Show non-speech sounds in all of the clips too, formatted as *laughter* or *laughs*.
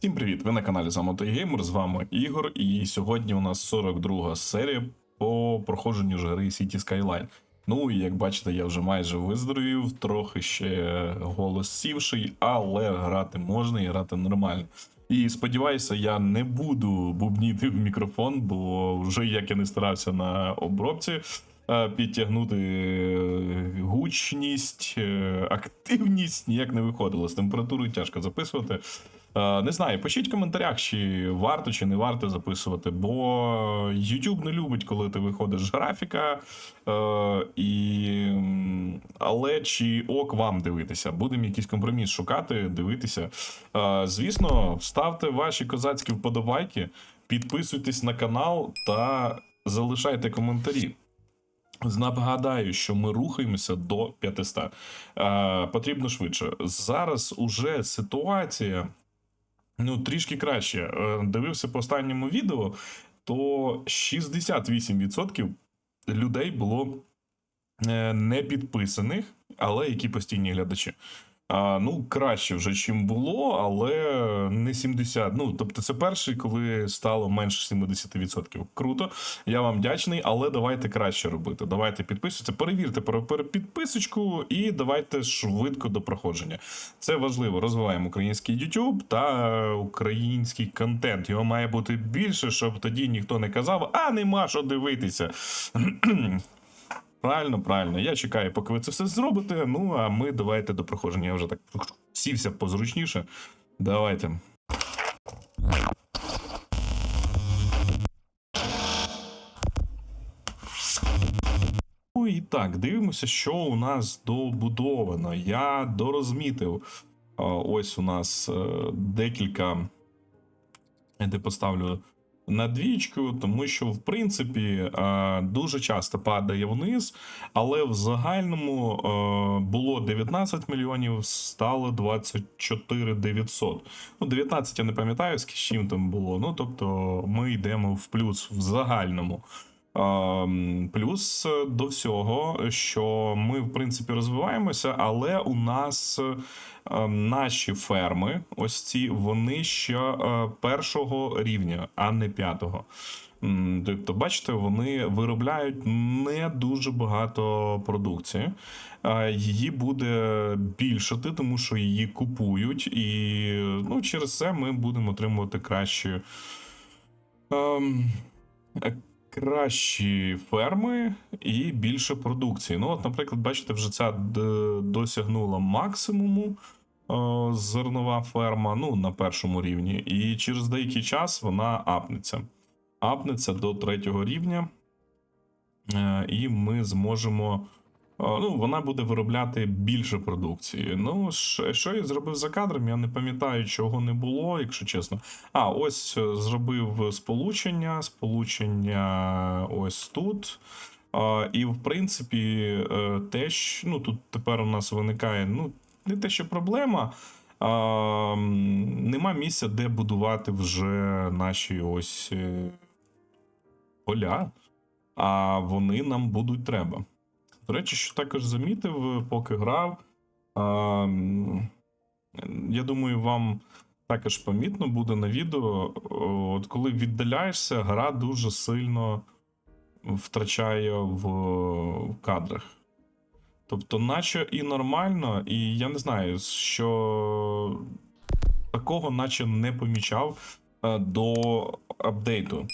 Всім привіт! Ви на каналі Замотий Геймер, з вами Ігор, і сьогодні у нас 42 серія по проходженню ж гри City Skyline. Ну і як бачите, я вже майже виздоровів, трохи ще голос сівший, але грати можна і грати нормально. І сподіваюся, я не буду бубніти в мікрофон, бо вже як я не старався на обробці. е, Підтягнути е, гучність, е, активність ніяк не виходило. З температурою тяжко записувати. Е, Не знаю, пишіть в коментарях, чи варто, чи не варто записувати, бо YouTube не любить, коли ти виходиш з графіка. Е, і... Але чи ок вам дивитися? Будемо якийсь компроміс шукати, дивитися. Е, Звісно, ставте ваші козацькі вподобайки, підписуйтесь на канал та залишайте коментарі. Нагадаю, що ми рухаємося до 500. Е, потрібно швидше. Зараз уже ситуація ну, трішки краще. Е, дивився по останньому відео, то 68% людей було е, не підписаних, але які постійні глядачі. А, ну, краще вже, чим було, але не 70. Ну, тобто, це перший, коли стало менше 70%. Круто. Я вам вдячний, але давайте краще робити. Давайте підписуйтесь, перевірте підписочку і давайте швидко до проходження. Це важливо. Розвиваємо український YouTube та український контент. Його має бути більше, щоб тоді ніхто не казав, а нема що дивитися. *clears throat* Правильно, правильно. Я чекаю, поки ви це все зробите. Ну а ми давайте до проходження. Я вже так сівся позручніше. Давайте. Ну і так, дивимося, що у нас добудовано. Я дорозмітив. Ось у нас е, декілька. Я де поставлю на двічку, тому що в принципі е, дуже часто падає вниз, але в загальному е, було 19 мільйонів, стало 24 900. Ну, 19 я не пам'ятаю, з чим там було. Ну тобто ми йдемо в плюс в загальному. Ем, Плюс е, до всього, що ми в принципі розвиваємося, але у нас е, наші ферми, ось ці, вони ще е, першого рівня, а не п'ятого. Тобто, бачите, вони виробляють не дуже багато продукції. Е, Її буде більшати, тому що її купують, і ну, через це ми будемо отримувати кращі. Е, кращі ферми і більше продукції. Ну, от, наприклад, бачите, вже ця досягнула максимуму е, зернова ферма, ну, на першому рівні, і через деякий час вона апнеться. Апнеться до третього рівня, е, і ми зможемо. Е, Ну, вона буде виробляти більше продукції. Ну, що я зробив за кадром, я не пам'ятаю, чого не було, якщо чесно. А, ось е, зробив сполучення. Сполучення ось тут. І, в принципі, е, те, ну, тут тепер у нас виникає ну, не те, що проблема. А, нема місця, де будувати вже наші ось е, поля, а вони нам будуть треба. До речі, що також замітив, поки грав. А, я думаю, вам також помітно буде на відео, от коли віддаляєшся, гра дуже сильно втрачає в, кадрах. Тобто, наче і нормально, і я не знаю, що такого наче не помічав е, до апдейту.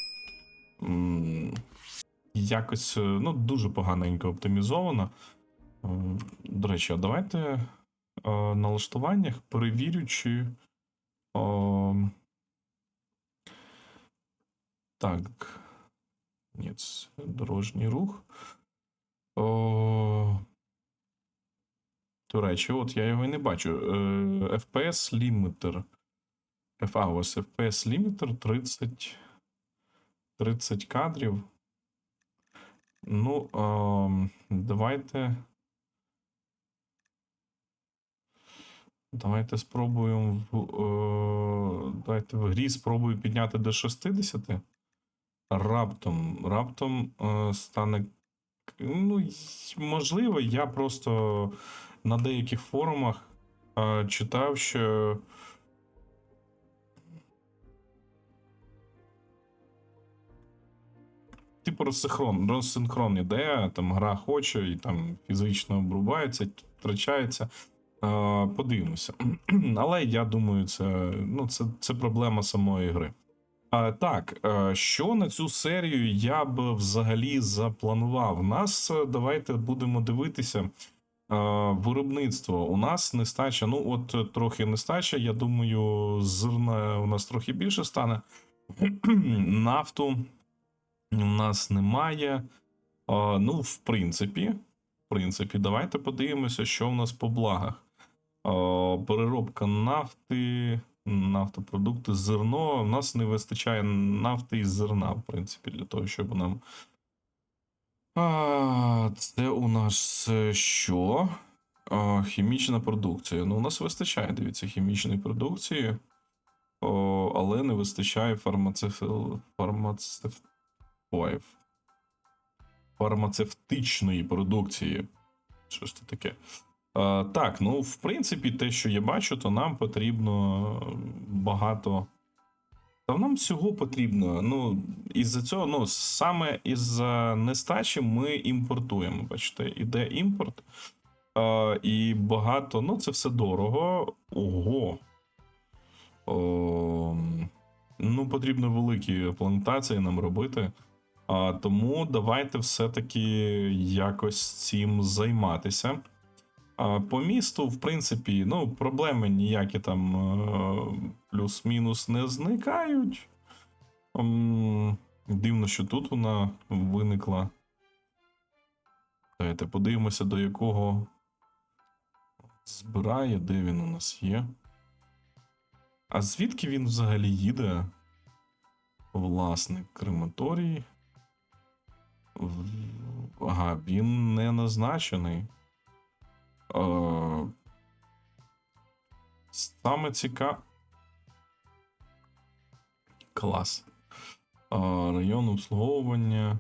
Якось е, ну, дуже поганенько оптимізовано. Е, До речі, а давайте е, налаштуваннях перевірю, чи. О, так. Ні, це дорожній рух. О, до речі, от я його і не бачу. FPS лімітер. А, ось FPS лімітер 30. 30 кадрів. Ну, ем, давайте. Давайте спробуємо в, е, давайте в грі спробую підняти до 60. Раптом. Раптом е, стане. Ну, можливо, я просто на деяких форумах е, читав, що типу розсинхрон, розсинхрон іде, там гра хоче і там фізично обрубається, втрачається. Е, подивимося. *clears throat* Але я думаю, це, ну, це, це проблема самої гри. А, так, е, що на цю серію я б взагалі запланував? Нас е, давайте будемо дивитися. е, Виробництво у нас нестача. Ну, от е, трохи нестача. Я думаю, зерна у нас трохи більше стане. *clears throat* Нафту у нас немає. А, ну, в принципі, в принципі, давайте подивимося, що в нас по благах. А, переробка нафти, нафтопродукти, зерно. У нас не вистачає нафти і зерна, в принципі, для того, щоб нам. А, це у нас е, що? А, хімічна продукція. Ну, у нас вистачає, дивіться, хімічної продукції. О, але не вистачає фармацев... фармацев... Ой, фармацевтичної продукції. Що ж це таке? А, так, ну, в принципі, те, що я бачу, то нам потрібно багато. Та нам всього потрібно. Ну, із-за цього, ну, саме із-за нестачі ми імпортуємо. Бачите, іде імпорт. А, і багато, ну, це все дорого. Ого. О, ну, потрібно великі плантації нам робити. А, тому давайте все-таки якось цим займатися. А, по місту, в принципі, ну, проблеми ніякі там е, плюс-мінус не зникають. М, Дивно, що тут вона виникла. Давайте подивимося, до якого збирає, де він у нас є. А звідки він взагалі їде? Власник крематорій. Ага, він не назначений. Е, Саме цікаве. Клас. Е, Район обслуговування.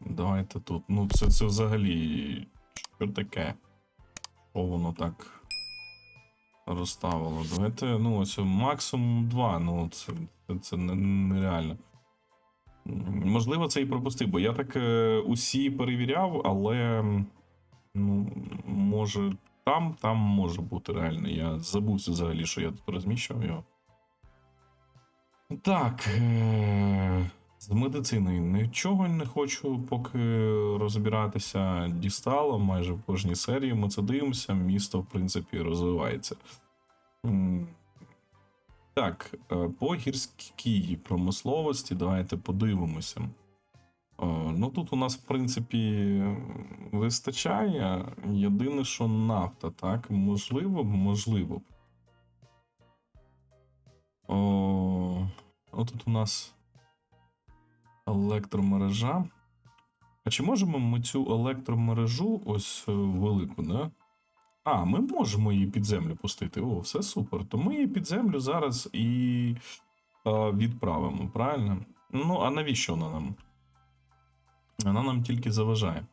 Давайте тут. Ну, це, це взагалі. Що таке? Що воно так розставило? Давайте, ну, ось максимум 2. Ну, це, це, це не- нереально. Можливо, це і пропустив, бо я так е, усі перевіряв, але ну, може там, там може бути реально. Я забувся взагалі, що я тут розміщував його. Так. Е- з медициною нічого не хочу поки розбиратися. Дістало майже в кожній серії. Ми це дивимося. Місто, в принципі, розвивається. Так, е, по гірській промисловості давайте подивимося. Е, Ну тут у нас, в принципі, вистачає. Єдине, що нафта, так? Можливо, можливо. О, отут у нас електромережа. А чи можемо ми цю електромережу ось е, велику, да? А, ми можемо її під землю пустити. О, все супер. То ми її під землю зараз і е, відправимо, правильно? Ну, а навіщо вона нам? Вона нам тільки заважає.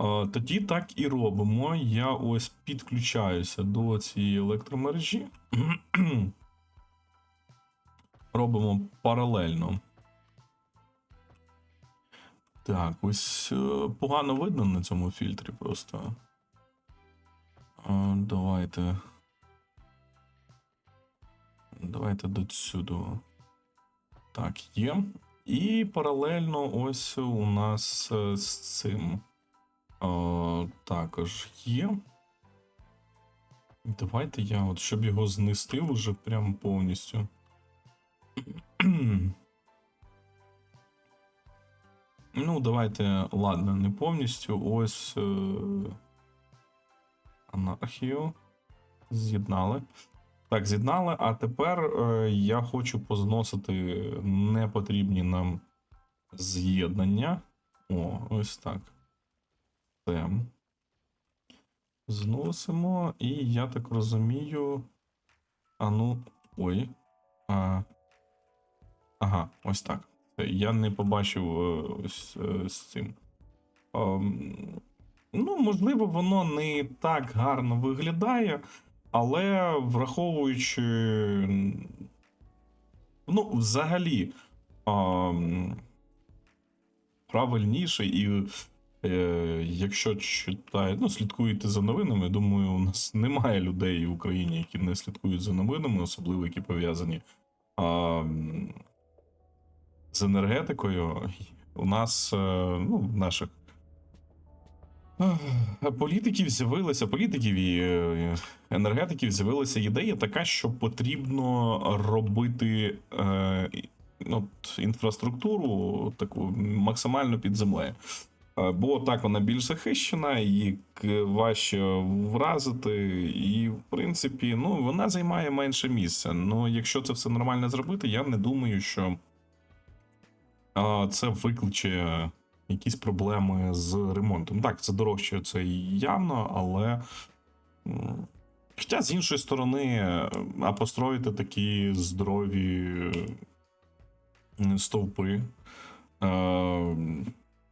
Е, тоді так і робимо. Я ось підключаюся до цієї електромережі. *clears throat* Робимо паралельно. Так, ось е, погано видно на цьому фільтрі просто. Давайте. Давайте до сюди. Так, є. І паралельно ось у нас е, з цим а, також є. Давайте я, от, щоб його знести вже прям повністю. *clears throat* Ну, давайте, ладно, не повністю. Ось е, анархію. З'єднали. Так, з'єднали. А тепер е, я хочу позносити непотрібні нам з'єднання. О, ось так. Це. Зносимо, і я так розумію. А ну. Ой. А, ага, ось так. Я не побачив е, ось е, з цим. Ем, Ну, можливо, воно не так гарно виглядає, але враховуючи. Ну, взагалі, а, правильніше, і е, якщо читаєте, ну, слідкуєте за новинами, думаю, у нас *laughs* немає людей в Україні, які не слідкують за новинами, особливо які пов'язані з енергетикою. У нас, е, ну, в наших політиків з'явилася, політиків і е, енергетиків з'явилася ідея така, що потрібно робити е, ну, от, інфраструктуру таку максимально під землею. Е, Бо так вона більш захищена, її важче вразити, і, в принципі, ну, вона займає менше місця. Ну, якщо це все нормально зробити, я не думаю, що це викличе якісь проблеми з ремонтом. Так, це дорожче, це явно, але. Хоча з іншої сторони, а построїти такі здорові стовпи е,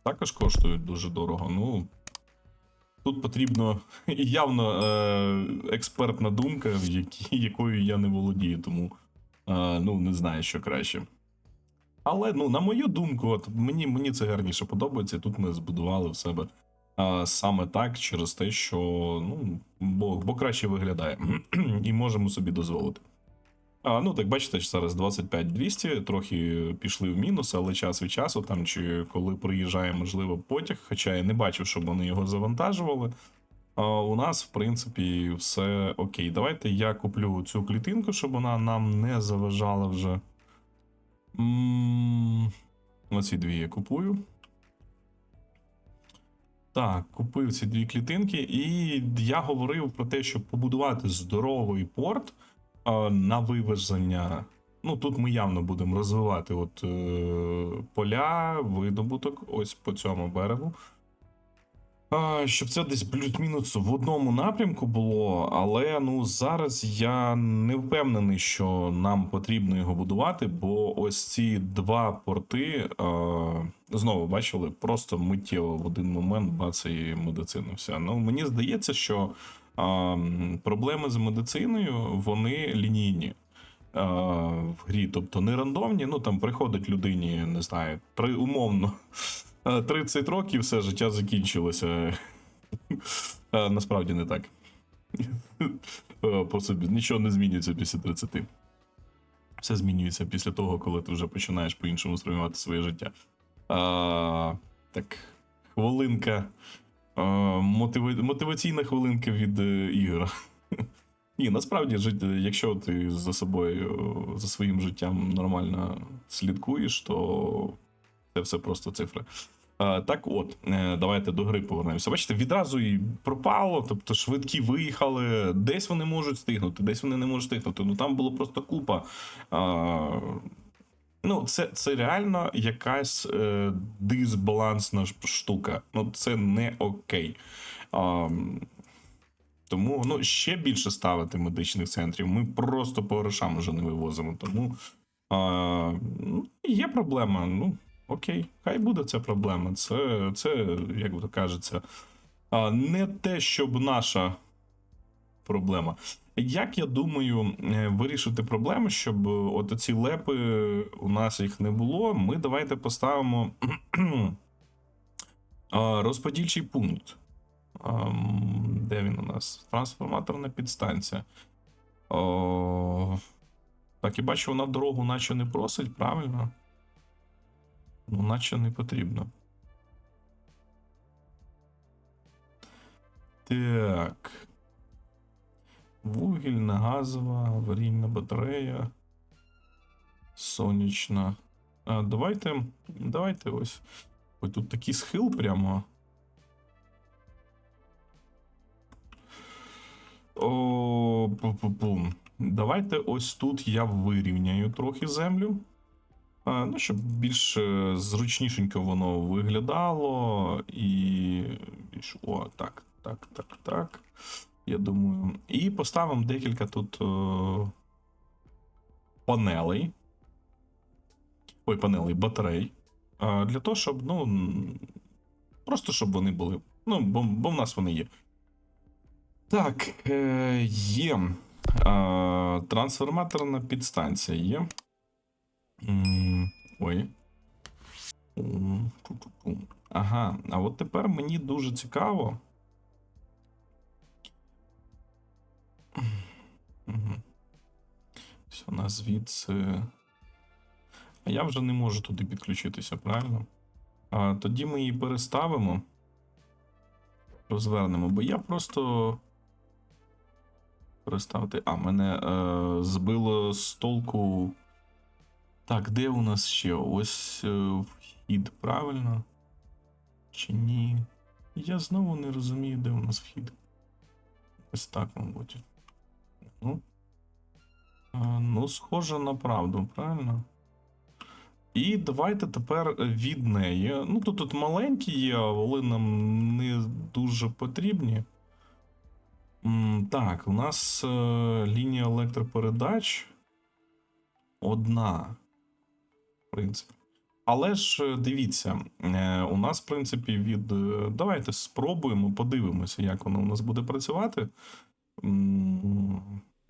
також коштують дуже дорого. Ну, тут потрібно *laughs* явно е, експертна думка, якою я не володію, тому е, ну, не знаю, що краще. Але ну, на мою думку, от мені, мені це гарніше подобається. Тут ми збудували в себе а, саме так, через те, що ну, бо, бо краще виглядає *clears throat* і можемо собі дозволити. А, ну, так бачите, що зараз 25-200, трохи пішли в мінус, але час від часу, там чи коли приїжджає, можливо, потяг, хоча я не бачив, щоб вони його завантажували. А, у нас, в принципі, все окей. Давайте я куплю цю клітинку, щоб вона нам не заважала вже. Оці дві я купую. Так, купив ці дві клітинки, і я говорив про те, щоб побудувати здоровий порт е, на вивезення. Ну, тут ми явно будемо розвивати от, е, поля, видобуток, ось по цьому берегу. Щоб це десь плюс-мінус в одному напрямку було, але ну зараз я не впевнений, що нам потрібно його будувати, бо ось ці два порти знову бачили, просто миттєво в один момент бацає медицина. Вся. Ну мені здається, що проблеми з медициною вони лінійні. В грі, тобто не рандомні, ну там приходить людині, не знаю, три умовно 30 років все життя закінчилося. Е, Насправді не так. Е, собі нічого не змінюється після 30. Все змінюється після того, коли ти вже починаєш по-іншому сприймати своє життя. А, так, хвилинка. А, мотиви... Мотиваційна хвилинка від е, Ігора. Ні, насправді, якщо ти за собою, за своїм життям нормально слідкуєш, то це все просто цифри. Так от, е, давайте до гри повернемося. Бачите, відразу і пропало, тобто швидкі виїхали, десь вони можуть стигнути, десь вони не можуть стигнути. Ну там було просто купа. Ну, це, це реально якась е, дисбалансна штука. Ну, це не окей. Тому ну, ще більше ставити медичних центрів. Ми просто по грошам вже не вивозимо. Тому ну, є проблема. Ну, окей, хай буде ця проблема. Це, це як то кажеться, не те, щоб наша проблема. Як я думаю, е, вирішити проблему, щоб от ці лепи у нас їх не було, ми давайте поставимо *clears throat* розподільчий пункт. Де він у нас? Трансформаторна підстанція. О, так, і бачу, вона дорогу наче не просить, правильно? Ну, наче не потрібно. Так. Вугільна, газова, аварійна батарея. Сонячна. А, давайте. Давайте ось. Ой, тут такий схил прямо. О, пу-пу-пу. Давайте ось тут я вирівняю трохи землю. А, ну, щоб більш е, зручнішенько воно виглядало. І. О, так, так, так, так. Я думаю. І поставимо декілька тут е, панелей. Ой, панелей, батарей. Е, для того, щоб, ну. Просто щоб вони були. Ну, бо, бо в нас вони є. Так, е, є. Е, трансформаторна підстанція є. Ой. Ага, а от тепер мені дуже цікаво. Мгм. Все, у нас звідси. А я вже не можу туди підключитися, правильно? А, тоді ми її переставимо. Розвернемо, бо я просто. Переставити. А, мене е, збило з толку. Так, де у нас ще? Ось е, вхід, правильно? Чи ні? Я знову не розумію, де у нас вхід. Ось так, мабуть. Ну. Е, ну, схоже на правду, правильно? І давайте тепер від неї. Ну, тут, тут маленькі є, але нам не дуже потрібні. Так, у нас е, лінія електропередач одна. Принципі. Але ж е, дивіться, е, у нас, в принципі, від. е, Давайте спробуємо, подивимося, як воно у нас буде працювати.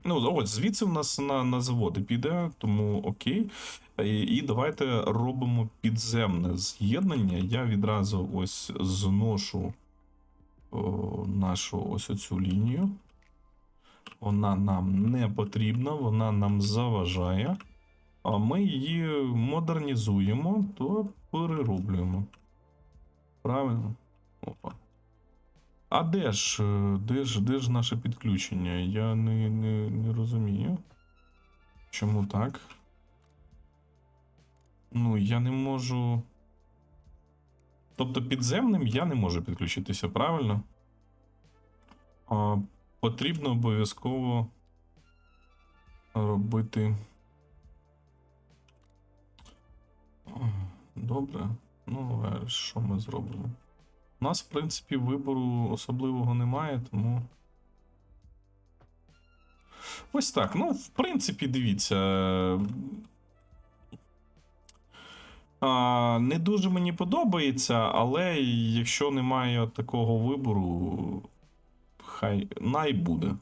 Ну, ось звідси в нас на, на заводи піде, тому окей. І, і давайте робимо підземне з'єднання. Я відразу ось зношу о, нашу ось оцю лінію. Вона нам не потрібна, вона нам заважає. А ми її модернізуємо, то перероблюємо. Правильно? Опа. А де ж, е, де ж, де ж наше підключення? Я не, не, не розумію. Чому так? Ну, я не можу. Тобто підземним я не можу підключитися, правильно? А, потрібно обов'язково робити. Добре. Ну, а що ми зробимо? У нас, в принципі, вибору особливого немає, тому. Ось так. Ну, в принципі, дивіться. А, не дуже мені подобається, але якщо немає такого вибору, хай най буде.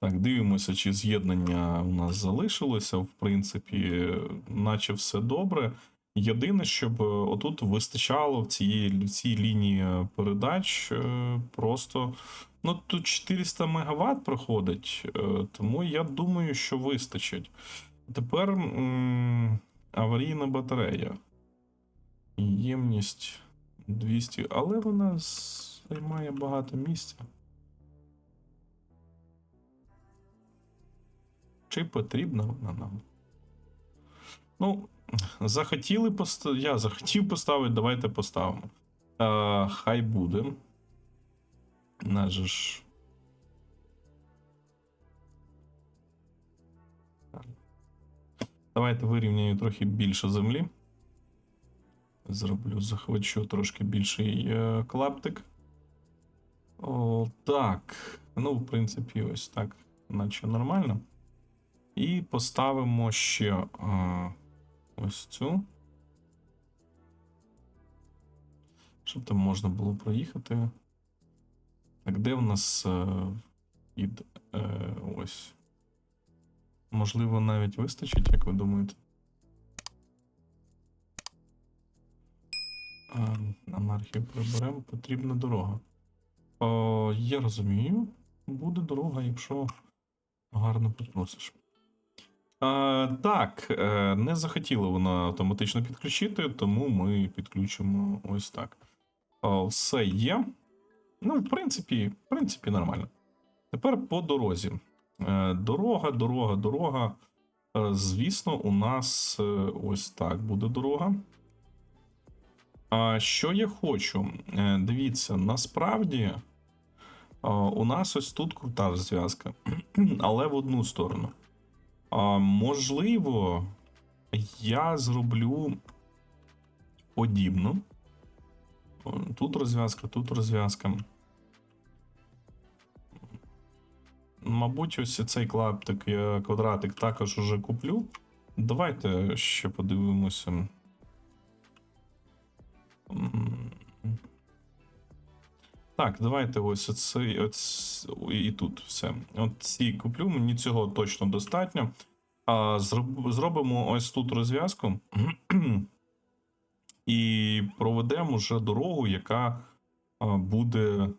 Так, дивимося, чи з'єднання у нас залишилося. В принципі, наче все добре. Єдине, щоб е, отут вистачало в цій, цій лінії передач е, просто. Ну, тут 400 МВт проходить, е, тому я думаю, що вистачить. Тепер м, аварійна батарея. Ємність 200, але вона займає багато місця. Чи потрібна вона нам? Ну, захотіли пост... Я захотів поставити, давайте поставимо. Е, хай буде. Нас ж. Давайте вирівняю трохи більше землі. Зроблю, захвачу трошки більший е, клаптик. О, так. Ну, в принципі, ось так, наче нормально. І поставимо ще е, ось цю. Щоб там можна було проїхати. Так, де в нас е, від е, ось. Можливо, навіть вистачить, як ви думаєте? Анархію приберемо, потрібна дорога. О, я розумію, буде дорога, якщо гарно попросиш. А, так, е, не захотіло вона автоматично підключити, тому ми підключимо ось так. Все є. Ну, в принципі, в принципі, нормально. Тепер по дорозі. Е, Дорога, дорога, дорога. Е, Звісно, у нас е, ось так буде дорога. А що я хочу? Е, Дивіться, насправді у нас ось тут крута зв'язка, *clears throat* але в одну сторону. А, Можливо, я зроблю подібну. Тут розв'язка, тут розв'язка. Мабуть, ось цей клаптик, я квадратик також уже куплю. Давайте ще подивимося. Так, давайте ось оцей, оц... і тут все. От ці куплю, мені цього точно достатньо. А, зроб- зробимо ось тут розв'язку *clears throat* і проведемо вже дорогу, яка а, буде.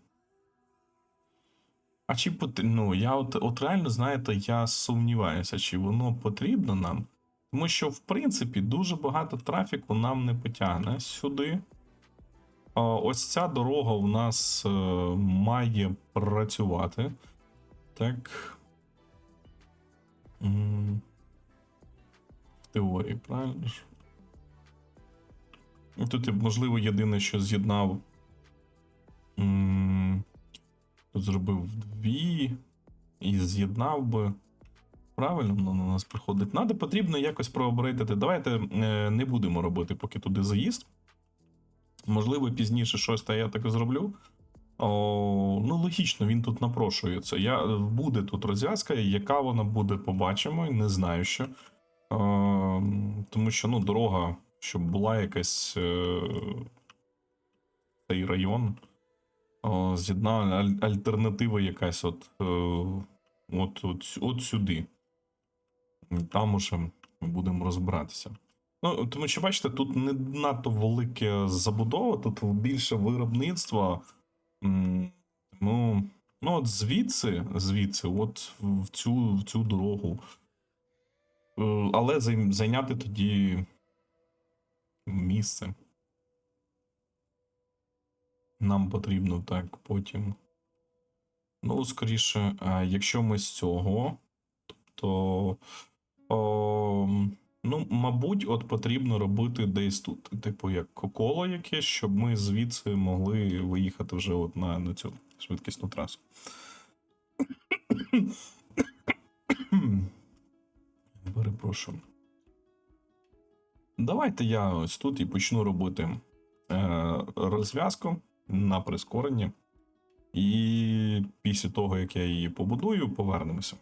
А чи пот- ну, я от, от реально, знаєте, я сумніваюся, чи воно потрібно нам. Тому що, в принципі, дуже багато трафіку нам не потягне сюди. Ось ця дорога у нас е, має працювати. Так. В теорії, правильно ж? Ну, Тут можливо, єдине, що з'єднав. Тут зробив дві і з'єднав би. Правильно воно на нас приходить. Надо потрібно якось прообрейтити. Давайте е, не будемо робити, поки туди заїзд. Можливо, пізніше щось та я так зроблю. О, ну, логічно, він тут напрошується. Я, буде тут розв'язка, яка вона буде, побачимо. Не знаю ще. Е, тому що ну, дорога, щоб була якась е, цей район. О, з'єднана аль- альтернатива якась от, е, от, от, от сюди. Там уже будемо розбиратися. Ну, тому що, бачите, тут не надто велике забудова, тут більше виробництва. Ну, ну от звідси, звідси, от в цю, в цю дорогу. Е, Але зайняти тоді місце. Нам потрібно так потім. Ну, скоріше, якщо ми з цього, то. О, ну, мабуть, от потрібно робити десь тут. Типу, як коло якесь, щоб ми звідси могли виїхати вже от на, на цю швидкісну трасу. *coughs* Перепрошую. Давайте я ось тут і почну робити е, розв'язку на прискоренні. І після того, як я її побудую, повернемося.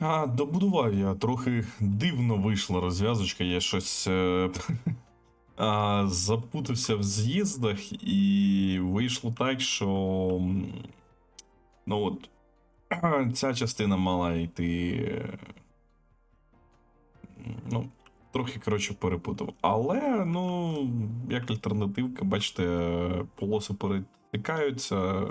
А, добудував я. Трохи дивно вийшла розв'язочка. Я щось е, *laughs* а, запутався в з'їздах, і вийшло так, що. Ну от. *clears throat* Ця частина мала йти. е, Ну, трохи, коротше, перепутав. Але, ну, як альтернативка, бачите, полоси перетикаються.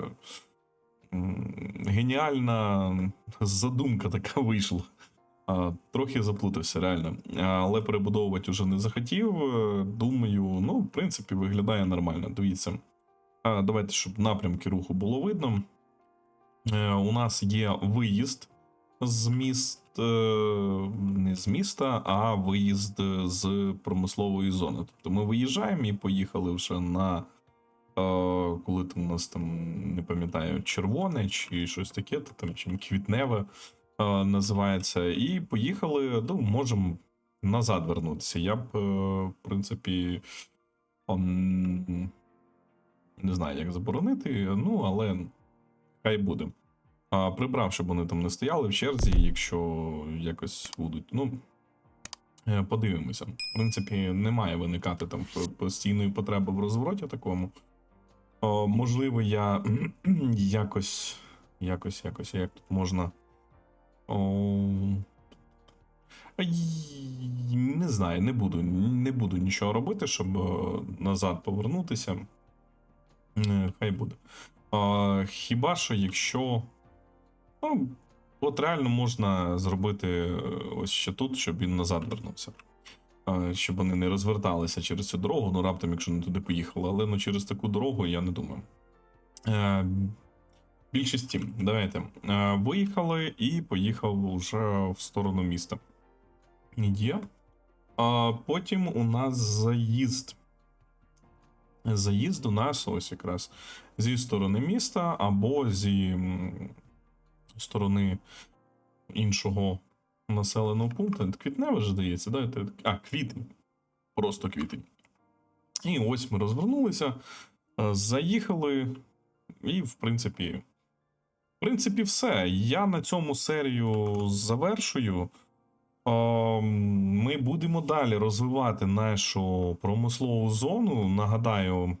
Геніальна задумка така вийшла. Трохи заплутався, реально. Але перебудовувати вже не захотів. Е, Думаю, ну, в принципі, виглядає нормально. Дивіться. Давайте, щоб напрямки руху було видно. Е, У нас є виїзд з міст, е, не з міста, а виїзд з промислової зони. Тобто ми виїжджаємо і поїхали вже на коли там у нас там не пам'ятаю, червоне чи щось таке, то там чим квітневе називається. І поїхали, ну, можемо назад вернутися. Я б, е, в принципі, не знаю, як заборонити, ну, але хай буде. Прибрав, щоб вони там не стояли в черзі, якщо якось будуть. Ну, е, подивимося. В принципі, не має виникати там по- постійної потреби в розвороті такому. О, можливо, я *clears throat* якось, якось, якось, як тут можна. О, не знаю, не буду, не буду нічого робити, щоб е, назад повернутися. Е, Хай буде. А, хіба що, якщо. Ну, от реально можна зробити е, ось ще тут, щоб він назад вернувся. А, Щоб вони не розверталися через цю дорогу, ну раптом, якщо не туди поїхали, але ну через таку дорогу я не думаю. Е, більшість тім, давайте. Е, виїхали і поїхав вже в сторону міста. Є. А потім у нас заїзд. Заїзд у нас ось якраз зі сторони міста або зі сторони іншого населеного пункту. Квітневе ж здається, да? А, квітень. Просто квітень. І ось ми розвернулися, е, заїхали, і, в принципі, в принципі, все. Я на цьому серію завершую. Ем, Ми будемо далі розвивати нашу промислову зону. Нагадаю,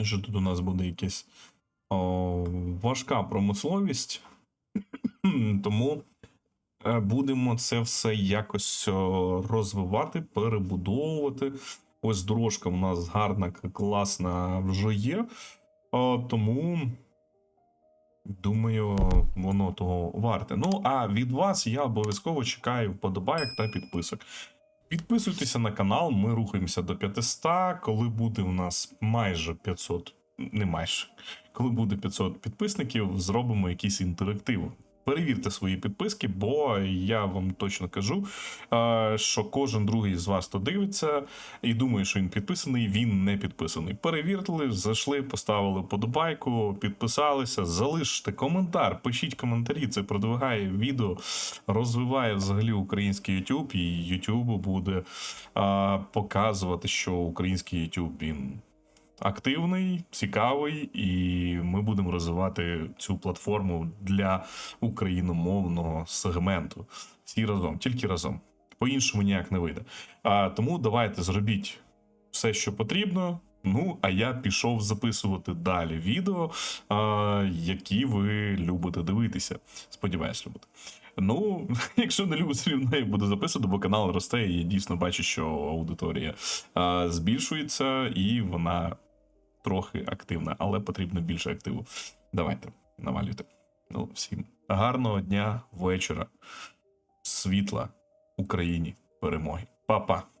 що тут у нас буде якась важка промисловість, *clears throat* тому е, будемо це все якось розвивати, перебудовувати. Ось дорожка у нас гарна, класна вже є. Тому думаю, воно того варте. Ну, а від вас я обов'язково чекаю вподобайок та підписок. Підписуйтеся на канал, ми рухаємося до 500. Коли буде у нас майже 500, не майже, коли буде 500 підписників, зробимо якийсь інтерактив. Перевірте свої підписки, бо я вам точно кажу, е, що кожен другий з вас, хто дивиться, і думає, що він підписаний, він не підписаний. Перевірили, зайшли, поставили вподобайку, підписалися, залиште коментар, пишіть коментарі. Це продвигає відео, розвиває взагалі український YouTube, і YouTube буде показувати, що український YouTube він активний, цікавий, і ми будемо розвивати цю платформу для україномовного сегменту. Всі разом, тільки разом. По-іншому ніяк не вийде. А, тому давайте зробіть все, що потрібно. Ну, а я пішов записувати далі відео, а, які ви любите дивитися. Сподіваюсь, любите. Ну, *laughs* якщо не любите, рівно я буду записувати, бо канал росте, і я дійсно бачу, що аудиторія а, збільшується, і вона трохи активна, але потрібно більше активу. Давайте, навалюйте. Ну, всім гарного дня, вечора, світла Україні, перемоги. Па-па!